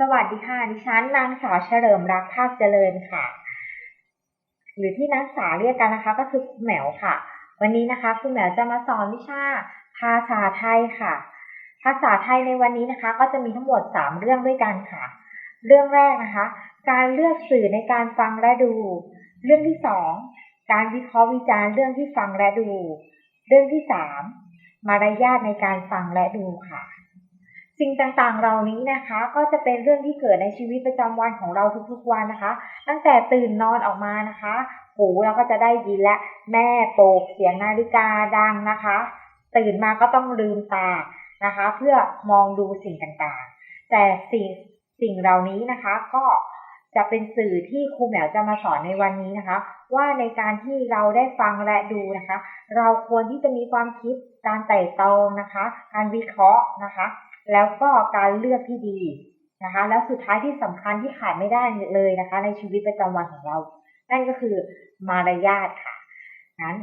สวัสดีค่ะ ดิฉันนางสาวเฉลิมรักภาคเจริญค่ะ หรือที่นักศึกษาเรียกกันนะคะ ก็คือคุณแหมวค่ะ วันนี้นะคะคุณแหมวจะมาสอนวิชาภาษาไทยค่ะ ภาษาไทยในวันนี้นะคะ ก็จะมีทั้งหมด 3 เรื่องด้วยกันค่ะ เรื่องแรกนะคะ การเลือกสื่อในการฟังและดู เรื่องที่ 2 การวิเคราะห์วิจารณ์เรื่องที่ฟังและดู เรื่องที่ 3 มารยาทในการฟังและดูค่ะ สิ่งต่างๆ เหล่านี้นะคะ ก็จะเป็นเรื่องที่เกิดในชีวิตประจำวันของเราทุกๆวันนะคะ ตั้งแต่ตื่นนอนออกมานะคะ หูเราก็จะได้ยินและแม่โปกเสียงนาฬิกาดังนะคะ ตื่นมาก็ต้องลืมตานะคะ เพื่อมองดูสิ่งต่างๆ แต่สิ่งสิ่งเหล่านี้นะคะ ก็จะเป็นสื่อที่ครูแหมวจะมาสอนในวันนี้นะคะ ว่าในการที่เราได้ฟังและดูนะคะ เราควรที่จะมีความคิดการไต่ตองนะคะ การวิเคราะห์นะคะ แล้วก็การเลือกที่ดีนะคะ แล้วสุดท้ายที่สำคัญที่ขาดไม่ได้เลยนะคะ ในชีวิตประจำวันของเรา นั่นก็คือมารยาทค่ะ นั้น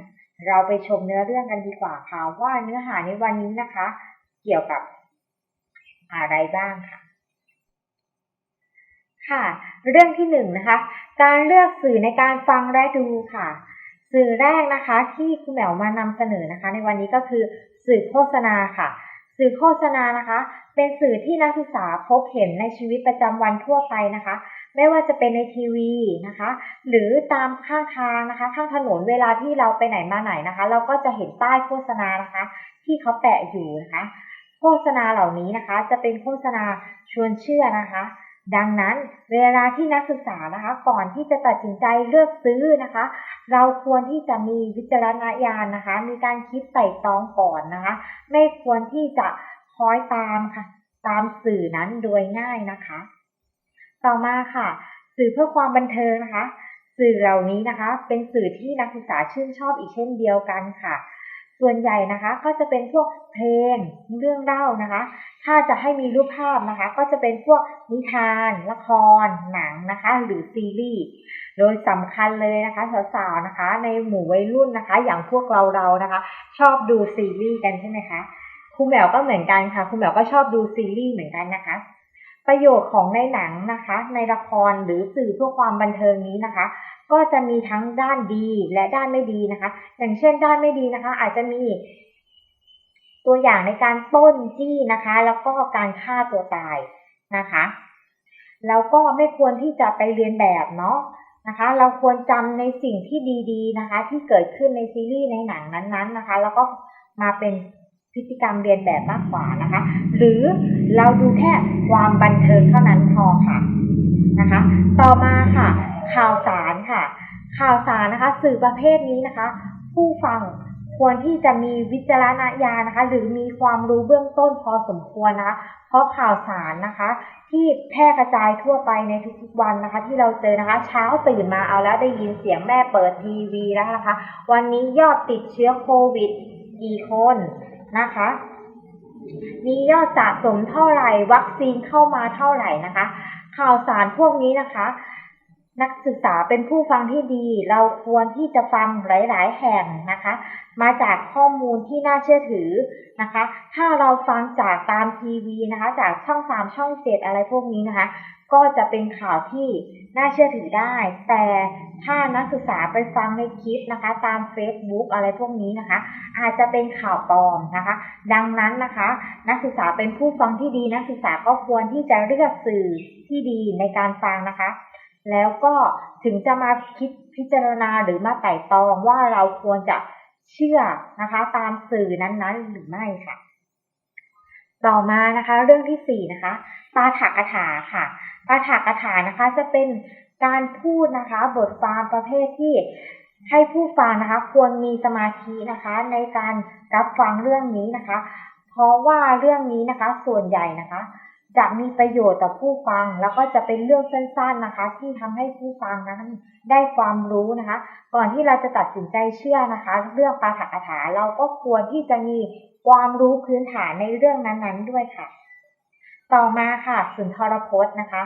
เราไปชมเนื้อเรื่องกันดีกว่าค่ะว่าเนื้อหาในวันนี้นะคะ เกี่ยวกับอะไรบ้างค่ะ ค่ะ เรื่องที่หนึ่งนะคะ การเลือกสื่อในการฟังและดูค่ะ สื่อแรกนะคะ ที่คุณแหมวมานำเสนอนะคะ ในวันนี้ก็คือสื่อโฆษณาค่ะ สื่อโฆษณานะคะ เป็นสื่อที่นักศึกษาพบเห็นในชีวิตประจำวันทั่วไปนะคะ ไม่ว่าจะเป็นในทีวีนะคะ หรือตามข้างทางนะคะ ข้างถนนเวลาที่เราไปไหนมาไหนนะคะ เราก็จะเห็นป้ายโฆษณานะคะ ที่เขาแปะอยู่นะคะ โฆษณาเหล่านี้นะคะ จะเป็นโฆษณาชวนเชื่อนะคะ ดังนั้นเวลาที่นักศึกษานะคะก่อนที่จะตัดสินใจเลือกซื้อนะคะ เราควรที่จะมีวิจารณญาณนะคะ มีการคิดไต่ตรองก่อนนะคะ ไม่ควรที่จะคล้อยตามค่ะ ตามสื่อนั้นโดยง่ายนะคะ ต่อมาค่ะ สื่อเพื่อความบันเทิงนะคะ สื่อเหล่านี้นะคะ เป็นสื่อที่นักศึกษาชื่นชอบอีกเช่นเดียวกันค่ะ ส่วนใหญ่นะคะก็จะเป็นพวกเพลงเรื่องเล่านะคะ ถ้าจะให้มีรูปภาพนะคะ ก็จะเป็นพวกนิทาน ละคร หนังนะคะ หรือซีรีส์โดยสำคัญเลยนะคะสาวๆนะคะ ในหมู่วัยรุ่นนะคะ อย่างพวกเราเรานะคะ ชอบดูซีรีส์กันใช่ไหมคะครูแมวก็เหมือนกันค่ะครูแมวก็ชอบดูซีรีส์เหมือนกันนะคะ ประโยชน์ของในหนังนะคะ ในละครหรือสื่อเพื่อความบันเทิงนี้นะคะ ก็จะมีทั้งด้านดีและด้านไม่ดีนะคะ อย่างเช่นด้านไม่ดีนะคะ อาจจะมี ตัวอย่างในการปล้นจี้นะคะ แล้วก็การฆ่าตัวตายนะคะแล้วก็ไม่ควรที่จะไปเรียนแบบเนาะนะคะ เราควรจำในสิ่งที่ดีๆนะคะ ที่เกิดขึ้นในซีรีส์ในหนังนั้นๆนะคะ แล้วก็มาเป็นพฤติกรรมเรียนแบบมากกว่านะคะ หรือเราดูแค่ความบันเทิงเท่านั้นพอค่ะนะคะ ต่อมาค่ะ ข่าวสารค่ะ ข่าวสารนะคะ สื่อประเภทนี้นะคะ ผู้ฟัง ควรที่จะมีวิจารณญาณนะคะ หรือมีความรู้เบื้องต้นพอสมควรนะคะเพราะข่าวสารนะคะ ที่แพร่กระจายทั่วไปในทุกๆวันนะคะ ที่เราเจอนะคะ เช้าตื่นมาเอาแล้วได้ยินเสียงแม่เปิดทีวีแล้วนะคะ วันนี้ยอดติดเชื้อโควิดกี่คนนะคะ มียอดสะสมเท่าไหร่วัคซีนเข้ามาเท่าไหร่นะคะ ข่าวสารพวกนี้นะคะ นักศึกษาเป็นผู้ฟังที่ดี เราควรที่จะฟังหลาย ๆ แห่งนะคะ มาจากข้อมูลที่น่าเชื่อถือนะคะ ถ้าเราฟังจากตามทีวีนะคะ จากช่องสามช่องเจ็ดอะไรพวกนี้นะคะ ก็จะเป็นข่าวที่น่าเชื่อถือได้ แต่ถ้านักศึกษาไปฟังในคลิปนะคะ ตาม Facebook อะไรพวกนี้นะคะ อาจจะเป็นข่าวปลอมนะคะ ดังนั้นนะคะ นักศึกษาเป็นผู้ฟังที่ดี นักศึกษาก็ควรที่จะเลือกสื่อที่ดีในการฟังนะคะ แล้วก็ถึงจะมาคิดพิจารณาหรือมาไต่ตองว่าเราควรจะเชื่อนะคะ ตามสื่อนั้นๆหรือไม่ค่ะ ต่อมานะคะ เรื่องที่สี่นะคะปาฐกถาค่ะปาฐกถานะคะ จะเป็นการพูดนะคะ บทความประเภทที่ให้ผู้ฟังนะคะ ควรมีสมาธินะคะ ในการรับฟังเรื่องนี้นะคะ เพราะว่าเรื่องนี้นะคะ ส่วนใหญ่นะคะ จะมีประโยชน์ต่อผู้ฟัง แล้วก็จะเป็นเรื่องสั้นๆนะคะ ที่ทำให้ผู้ฟังนั้นได้ความรู้นะคะ ก่อนที่เราจะตัดสินใจเชื่อนะคะ เรื่องปาฐกถาเราก็ควรที่จะมีความรู้พื้นฐานในเรื่องนั้นๆด้วยค่ะ ต่อมาค่ะสุนทรพจน์นะคะ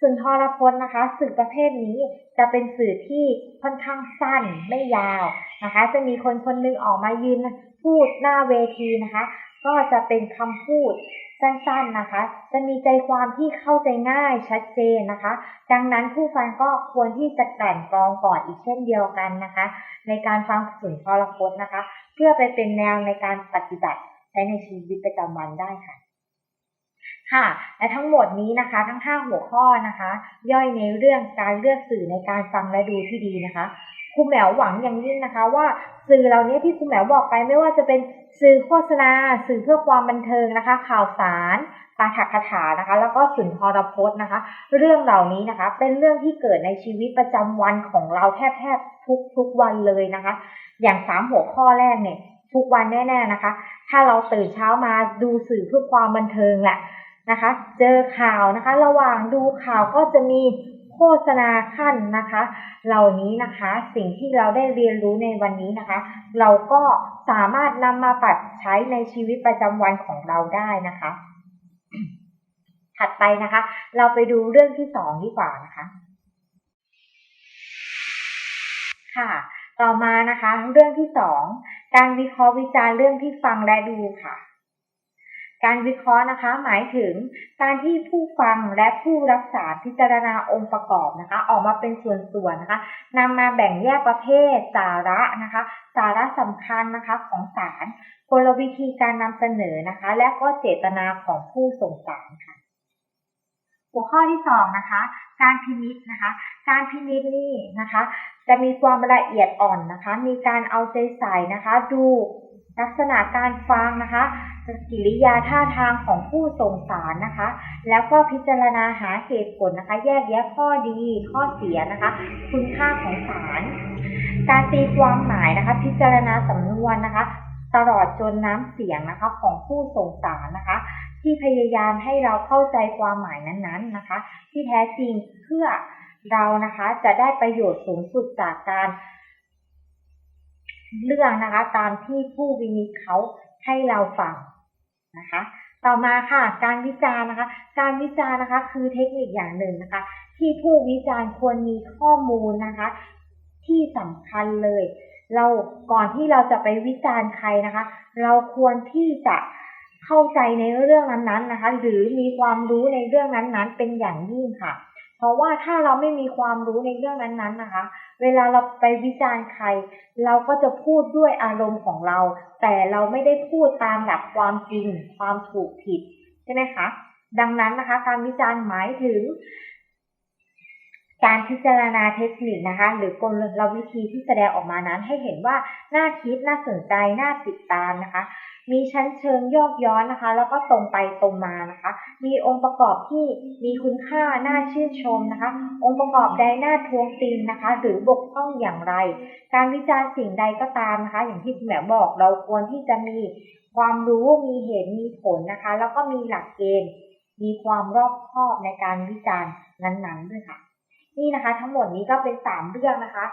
สุนทรพจน์นะคะ สื่อประเภทนี้จะเป็นสื่อที่ค่อนข้างสั้นไม่ยาวนะคะ จะมีคนคนหนึงออกมายืนพูดหน้าเวทีนะคะ ก็จะเป็นคำพูด สั้นๆนะคะ จะมีใจความที่เข้าใจง่ายชัดเจนนะคะ ดังนั้นผู้ฟังก็ควรที่จะกล่นกรองก่อนอีกเช่นเดียวกันนะคะ ในการฟังสุนทรพจน์นะคะ เพื่อไปเป็นแนวในการปฏิบัติใช้ในชีวิตประจำวันได้ค่ะค่ะ และทั้งหมดนี้นะคะทั้ง 5 หัวข้อนะคะ ย่อยในเรื่องการเลือกสื่อในการฟังและดูที่ดีนะคะ รูแหมวหวังอย่างยิ่งนะคะ ว่าสื่อเหล่านี้ที่ครูแหมวบอกไปไม่ว่าจะเป็นสื่อโฆษณา สื่อเพื่อความบันเทิงนะคะ ข่าวสารปาฐกถานะคะ แล้วก็สุนทรพจน์นะคะ เรื่องเหล่านี้นะคะ เป็นเรื่องที่เกิดในชีวิตประจำวันของเราแทบแทบทุกทุกวันเลยนะคะ อย่างสามหัวข้อแรกเนี่ย ทุกวันแน่ๆนะคะ ถ้าเราตื่นเช้ามาดูสื่อเพื่อความบันเทิงแหละนะคะ เจอข่าวนะคะ ระหว่างดูข่าวก็จะมี โฆษณาขั้นนะคะ เหล่านี้นะคะสิ่งที่เราได้เรียนรู้ในวันนี้นะคะ เราก็สามารถนำมาปรับใช้ในชีวิตประจำวันของเราได้นะคะ ถัดไปนะคะ เราไปดูเรื่องที่สองดีกว่านะคะ ค่ะต่อมานะคะ เรื่องที่สองการวิเคราะห์วิจารณ์เรื่องที่ฟังและดูค่ะ การวิเคราะห์นะคะ หมายถึงการที่ผู้ฟังและผู้รักษาพิจารณาองค์ประกอบนะคะ ออกมาเป็นส่วนๆนะคะนำมาแบ่งแยกประเภท สาระนะคะ สาระสำคัญนะคะของสารกลวิธีการนำเสนอนะคะ และก็เจตนาของผู้ส่งสารค่ะ หัวข้อที่สองนะคะ การพินิจนะคะ การพินิจนี่นะคะ จะมีความละเอียดอ่อนนะคะ มีการเอาใจใส่นะคะ ดู ลักษณะการฟังนะคะ กิริยาท่าทางของผู้ส่งสารนะคะ แล้วก็พิจารณาหาเหตุผลนะคะ แยกแยะข้อดี ข้อเสียนะคะ คุณค่าของสาร การตีความหมายนะคะ พิจารณาสำนวนนะคะ ตลอดจนน้ำเสียงนะคะของผู้ส่งสารนะคะ ที่พยายามให้เราเข้าใจความหมายนั้นๆนะคะ ที่แท้จริงเพื่อเรานะคะจะได้ประโยชน์สูงสุดจากการ เรื่องนะคะ ตามที่ผู้วินิจเขาให้เราฟังนะคะ ต่อมาค่ะ การวิจารณ์นะคะ การวิจารณ์นะคะ คือเทคนิคอย่างหนึ่งนะคะ ที่ผู้วิจารณ์ควรมีข้อมูลนะคะ ที่สำคัญเลย เราก่อนที่เราจะไปวิจารณ์ใครนะคะ เราควรที่จะเข้าใจในเรื่องนั้นๆนะคะ หรือมีความรู้ในเรื่องนั้นๆ เป็นอย่างยิ่งค่ะ เพราะว่าถ้าเราไม่มีความรู้ในเรื่องนั้นๆนะคะ เวลาเราไปวิจารณ์ใคร เราก็จะพูดด้วยอารมณ์ของเรา แต่เราไม่ได้พูดตามหลักความจริง ความถูกผิดใช่ไหมคะ ดังนั้นนะคะ การวิจารณ์หมายถึง การพิจารณาเทคนิคนะคะ หรือกลวิธีที่แสดงออกมานั้นให้เห็นว่าน่าคิดน่าสนใจน่าติดตามนะคะ มีชั้นเชิงโยกย้อนนะคะ แล้วก็ตรงไปตรงมานะคะ มีองค์ประกอบที่มีคุณค่าน่าชื่นชมนะคะ องค์ประกอบใดน่าทวงติงนะคะ หรือบกพร่องอย่างไร การวิจารณ์สิ่งใดก็ตามนะคะ อย่างที่คุณแหม่บอกเราควรที่จะมีความรู้มีเหตุมีผลนะคะ แล้วก็มีหลักเกณฑ์ มีความรอบคอบในการวิจารณ์นั้นๆด้วยค่ะ นี่นะคะ ทั้งหมดนี้ก็เป็นสามเรื่องนะคะ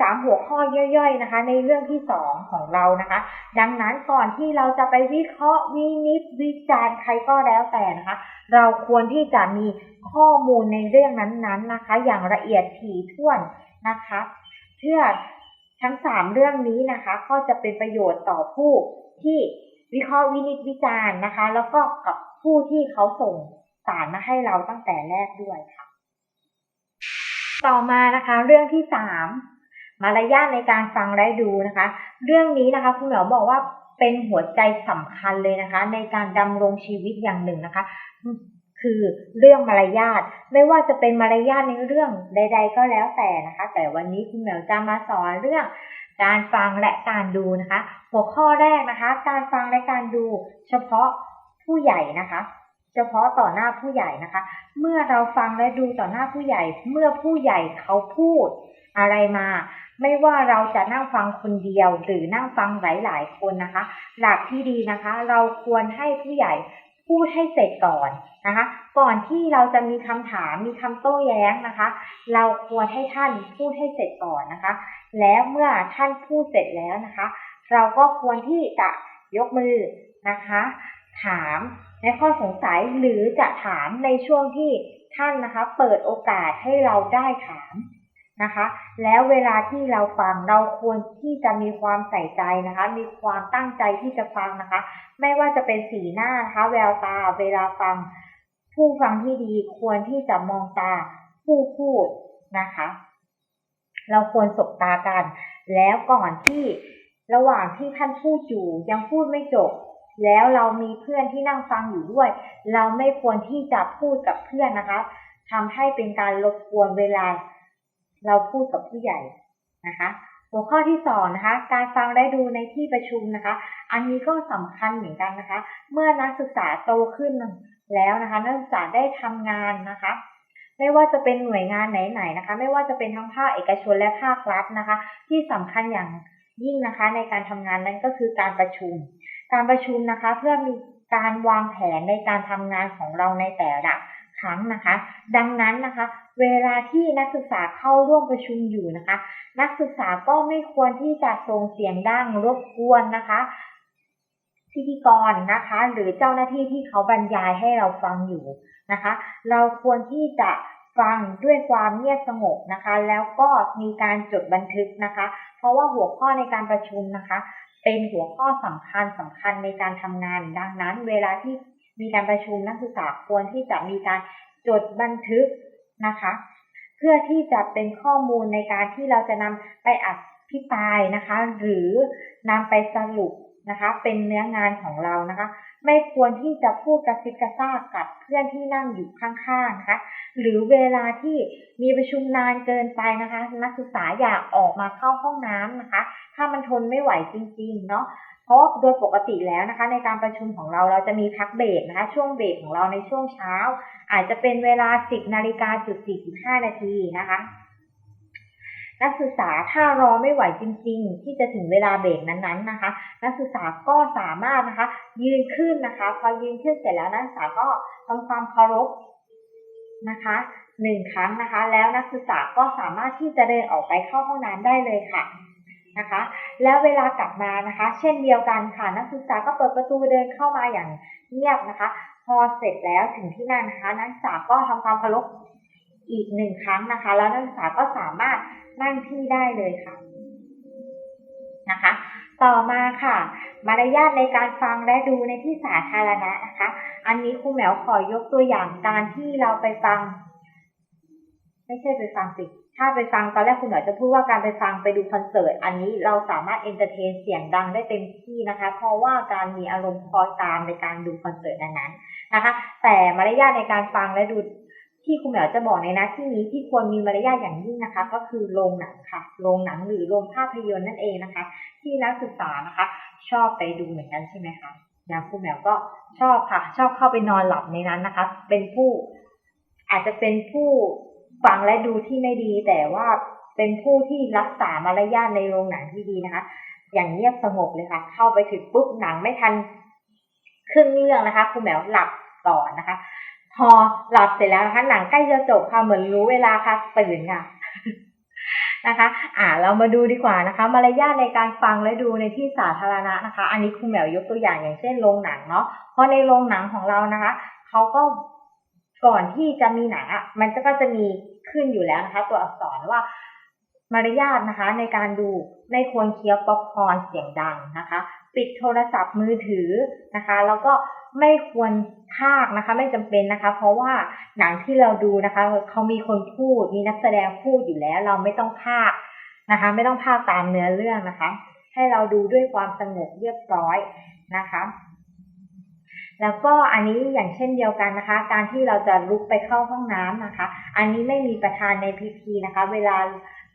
สามหัวข้อย่อยๆนะคะ ในเรื่องที่สองของเรานะคะ ดังนั้นก่อนที่เราจะไปวิเคราะห์วินิจวิจารณ์ใครก็แล้วแต่นะคะ เราควรที่จะมีข้อมูลในเรื่องนั้นๆนะคะ อย่างละเอียดถี่ถ้วนนะคะเพื่อทั้งสามเรื่องนี้นะคะ ก็จะเป็นประโยชน์ต่อผู้ที่วิเคราะห์วินิจวิจารณ์นะคะ แล้วก็กับผู้ที่เขาส่งสารมาให้เราตั้งแต่แรกด้วยค่ะ ต่อมานะคะ เรื่องที่สาม มารยาทในการฟังและดูนะคะ เรื่องนี้นะคะคุณหมอบอกว่าเป็นหัวใจสำคัญเลยนะคะ ในการดำรงชีวิตอย่างหนึ่งนะคะ คือเรื่องมารยาทไม่ว่าจะเป็นมารยาทในเรื่องใด ๆ ก็แล้วแต่นะคะ แต่วันนี้คุณเหมียวจะมาสอนเรื่องการฟังและการดูนะคะ หัวข้อแรกนะคะ การฟังและการดู เฉพาะผู้ใหญ่นะคะ เฉพาะต่อหน้าผู้ใหญ่นะคะ เมื่อเราฟังและดูต่อหน้าผู้ใหญ่ เมื่อผู้ใหญ่เขาพูดอะไรมา ไม่ว่าเราจะนั่งฟังคนเดียวหรือนั่งฟังหลาย ๆ คนนะคะ หลักที่ดีนะคะ เราควรให้ผู้ใหญ่พูดให้เสร็จก่อนนะคะ ก่อนที่เราจะมีคำถามมีคำโต้แย้งนะคะ เราควรให้ท่านพูดให้เสร็จก่อนนะคะ แล้วเมื่อท่านพูดเสร็จแล้วนะคะ เราก็ควรที่จะยกมือนะคะ ถามในข้อสงสัยหรือจะถามในช่วงที่ท่านนะคะ เปิดโอกาสให้เราได้ถาม นะคะ แล้วเวลาที่เราฟังเราควรที่จะมีความใส่ใจนะคะ มีความตั้งใจที่จะฟังนะคะ ไม่ว่าจะเป็นสีหน้านะคะ แววตาเวลาฟัง ผู้ฟังที่ดีควรที่จะมองตาผู้พูดนะคะ เราควรสบตากัน แล้วก่อนที่ระหว่างที่ท่านพูดอยู่ยังพูดไม่จบ แล้วเรามีเพื่อนที่นั่งฟังอยู่ด้วย เราไม่ควรที่จะพูดกับเพื่อนนะคะทำให้เป็นการรบกวนเวลา เราพูดกับผู้ใหญ่นะคะหัวข้อที่สองนะคะ การฟังและดูในที่ประชุมนะคะ อันนี้ก็สำคัญเหมือนกันนะคะ เมื่อนักศึกษาโตขึ้นแล้วนะคะ นักศึกษาได้ทำงานนะคะ ไม่ว่าจะเป็นหน่วยงานไหนๆนะคะ ไม่ว่าจะเป็นทั้งภาคเอกชนและภาครัฐนะคะ ที่สำคัญอย่างยิ่งนะคะ ในการทำงานนั้นก็คือการประชุม การประชุมนะคะ เพื่อมีการวางแผนในการทำงานของเราในแต่ละครั้งนะคะ ดังนั้นนะคะ เวลาที่นักศึกษาเข้าร่วมประชุมอยู่นะคะ นักศึกษาก็ไม่ควรที่จะส่งเสียงดังรบกวนนะคะพิธีกรนะคะ หรือเจ้าหน้าที่ที่เขาบรรยายให้เราฟังอยู่นะคะ เราควรที่จะฟังด้วยความเงียบสงบนะคะ แล้วก็มีการจดบันทึกนะคะ เพราะว่าหัวข้อในการประชุมนะคะ เป็นหัวข้อสำคัญสำคัญในการทำงาน ดังนั้น เวลาที่มีการประชุมนักศึกษาควรที่จะมีการจดบันทึก นะคะ เพื่อที่จะเป็นข้อมูลในการที่เราจะนำไปอภิปรายนะคะ หรือนำไปสรุปนะคะ เป็นเนื้องานของเรานะคะ ไม่ควรที่จะพูดกระซิบกระซาบกับเพื่อนที่นั่งอยู่ข้างๆนะคะ หรือเวลาที่มีประชุมนานเกินไปนะคะ นักศึกษาอยากออกมาเข้าห้องน้ำนะคะ ถ้ามันทนไม่ไหวจริงๆเนาะ เพราะโดยปกติแล้วนะคะ ในการประชุมของเราเราจะมีพักเบรกนะคะ ช่วงเบรกของเราในช่วงเช้า อาจจะเป็นเวลา 10นาฬิกาจุด45นาทีนะคะนักศึกษาถ้ารอไม่ไหวจริง ๆ ที่จะถึงเวลาเบรกนั้นๆนะคะ นักศึกษาก็สามารถนะคะ ยืนขึ้นนะคะ พอยืนขึ้นเสร็จแล้วนักศึกษาก็ทำความเคารพนะคะหนึ่งครั้งนะคะ แล้วนักศึกษาก็สามารถที่จะเดินออกไปเข้าห้องน้ำได้เลยค่ะ นะคะ แล้วเวลากลับมานะคะ เช่นเดียวกันค่ะนักศึกษาก็เปิดประตูเดินเข้ามาอย่างเงียบนะคะ พอเสร็จแล้วถึงที่นั่นนะคะนักศึกษาก็ทำความเคารพอีกหนึ่งครั้งนะคะ แล้วนักศึกษาก็สามารถนั่งที่ได้เลยค่ะนะคะ ต่อมาค่ะ มารยาทในการฟังและดูในที่สาธารณะนะคะ อันนี้ครูแหมวขอยกตัวอย่างการที่เราไปฟัง ไม่ใช่ไปฟังสิ ถ้าไปฟังตอนแรกคุณหมอจะพูดว่าการไปฟังไปดูคอนเสิร์ตอันนี้เราสามารถเอนเตอร์เทนเสียงดังได้เต็มที่นะคะ เพราะว่าการมีอารมณ์คอยตามในการดูคอนเสิร์ตนั้นๆนะคะ แต่มารยาทในการฟังและดูที่คุณหมอจะบอกในน้าที่นี้ที่ควรมีมารยาทอย่างยิ่งนะคะ ก็คือโรงหนังค่ะโรงหนังหรือโรงภาพยนตร์นั่นเองนะคะ ที่นักศึกษานะคะ ชอบไปดูเหมือนกันใช่ไหมคะอย่างคุณแมวก็ชอบค่ะ ชอบเข้าไปนอนหลับในนั้นนะคะ เป็นผู้อาจจะเป็นผู้ ฟังและดูที่ไม่ดี แต่ว่าเป็นผู้ที่รักษามารยาทในโรงหนังที่ดีนะคะ อย่างเงียบสงบเลยค่ะ เข้าไปถึงปุ๊บหนังไม่ทันครึ่งเรื่องนะคะคุณแมวหลับก่อนนะคะ พอหลับเสร็จแล้วนะคะหนังใกล้จะจบค่ะเหมือนรู้เวลาค่ะตื่นค่ะนะคะ อ่า เรามาดูดีกว่านะคะ มารยาทในการฟังและดูในที่สาธารณะนะคะ อันนี้คุณแหมวยกตัวอย่างอย่างเช่นโรงหนังเนาะ เพราะในโรงหนังของเรานะคะ เขาก็ ก่อนที่จะมีหนังอะมันก็จะมีขึ้นอยู่แล้วนะคะ ตัวอักษรว่ามารยาทนะคะ ในการดูไม่ควรเคี้ยวป๊อปคอร์นเสียงดังนะคะ ปิดโทรศัพท์มือถือนะคะ แล้วก็ไม่ควรพากนะคะ ไม่จำเป็นนะคะ เพราะว่าหนังที่เราดูนะคะเขามีคนพูดมีนักแสดงพูดอยู่แล้ว เราไม่ต้องพากนะคะ ไม่ต้องพากตามเนื้อเรื่องนะคะ ให้เราดูด้วยความสงบเรียบร้อยนะคะ แล้วก็อันนี้อย่างเช่นเดียวกันนะคะ การที่เราจะลุกไปเข้าห้องน้ำนะคะ อันนี้ไม่มีประธานในพิธีนะคะ เวลา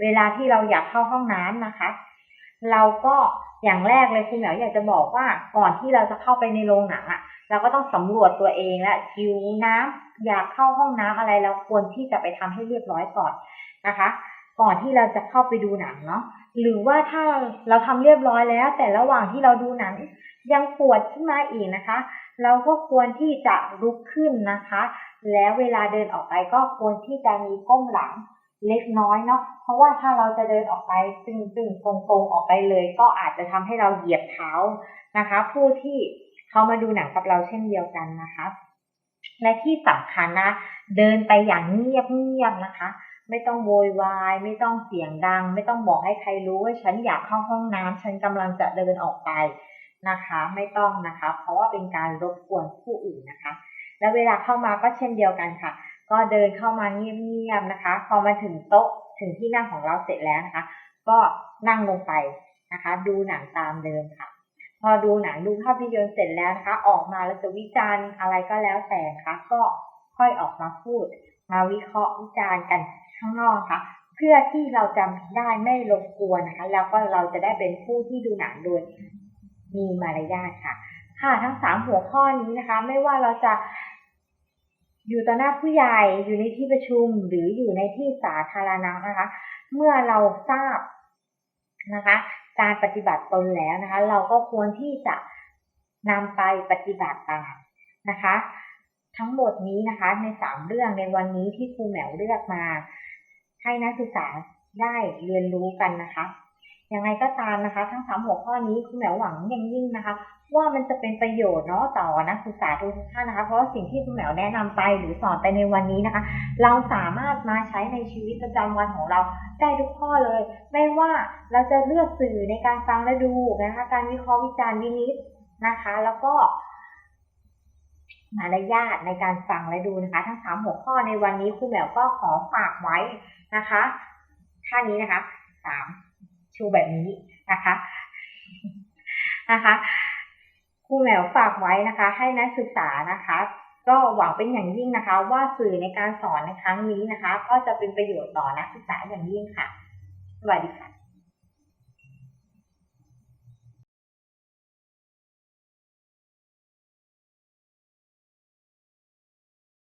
เวลาที่เราอยากเข้าห้องน้ำนะคะ เราก็อย่างแรกเลยคุณเหมียวอยากจะบอกว่าก่อนที่เราจะเข้าไปในโรงหนังอะเราก็ต้องสำรวจตัวเองและหิวน้ำอยากเข้าห้องน้ำอะไรเราควรที่จะไปทำให้เรียบร้อยก่อนนะคะ ก่อนที่เราจะเข้าไปดูหนังเนาะหรือว่าถ้าเราทำเรียบร้อยแล้ว แต่ระหว่างที่เราดูหนังยังปวดขึ้นมาอีกนะคะ เราก็ควรที่จะลุกขึ้นนะคะ แล้วเวลาเดินออกไปก็ควรที่จะมีก้มหลังเล็กน้อยเนาะ เพราะว่าถ้าเราจะเดินออกไปตึงๆตรงๆออกไปเลย ก็อาจจะทำให้เราเหยียบเท้านะคะ ผู้ที่เขามาดูหนังกับเราเช่นเดียวกันนะคะ และที่สำคัญนะ เดินไปอย่างเงียบๆนะคะ ไม่ต้องโวยวาย ไม่ต้องเสียงดัง ไม่ต้องบอกให้ใครรู้ว่าฉันอยากเข้าห้องน้ำฉันกำลังจะเดินออกไป นะคะไม่ต้องนะคะ เพราะว่าเป็นการรบกวนผู้อื่นนะคะ และเวลาเข้ามาก็เช่นเดียวกันค่ะ ก็เดินเข้ามาเงียบๆนะคะ พอมาถึงโต๊ะถึงที่นั่งของเราเสร็จแล้วนะคะ ก็นั่งลงไปนะคะ ดูหนังตามเดิมค่ะ พอดูหนังดูภาพยนตร์เสร็จแล้วนะคะ ออกมาแล้วจะวิจารณ์อะไรก็แล้วแต่นะคะก็ค่อยออกมาพูด มาวิเคราะห์วิจารณ์กันข้างนอกนะคะเพื่อที่เราจำได้ไม่รบกวนนะคะ แล้วก็เราจะได้เป็นผู้ที่ดูหนังโดย มีมารยาทค่ะ ค่ะทั้งสามหัวข้อนี้นะคะ ไม่ว่าเราจะอยู่ต่อหน้าผู้ใหญ่อยู่ในที่ประชุมหรืออยู่ในที่สาธารณะนะคะ เมื่อเราทราบนะคะ การปฏิบัติตนแล้วนะคะ เราก็ควรที่จะนำไปปฏิบัติตามนะคะ ทั้งหมดนี้นะคะ ในสามเรื่องในวันนี้ที่ครูแหมวเลือกมา ให้นักศึกษาได้เรียนรู้กันนะคะ ยังไงก็ตามนะคะ ทั้งสามหัวข้อนี้ครูแหมวหวังอย่างยิ่งนะคะ ว่ามันจะเป็นประโยชน์เนาะต่อนักศึกษาทุกท่านนะคะ เพราะว่าสิ่งที่ครูแหมวแนะนำไปหรือสอนไปในวันนี้นะคะ เราสามารถมาใช้ในชีวิตประจำวันของเราได้ทุกข้อเลย ไม่ว่าเราจะเลือกสื่อในการฟังและดูนะคะการวิเคราะห์วิจารณ์วินิจนะคะ แล้วก็มารยาทในการฟังและดูนะคะ ทั้งสามหัวข้อในวันนี้ครูแหมวก็ขอฝากไว้นะคะท่านี้นะคะสาม ชูแบบนี้นะคะนะคะครูแหมวฝากไว้นะคะ ให้นักศึกษานะคะ ก็หวังเป็นอย่างยิ่งนะคะ ว่าสื่อในการสอนในครั้งนี้นะคะ ก็จะเป็นประโยชน์ต่อนักศึกษาอย่างยิ่งค่ะ สวัสดีค่ะ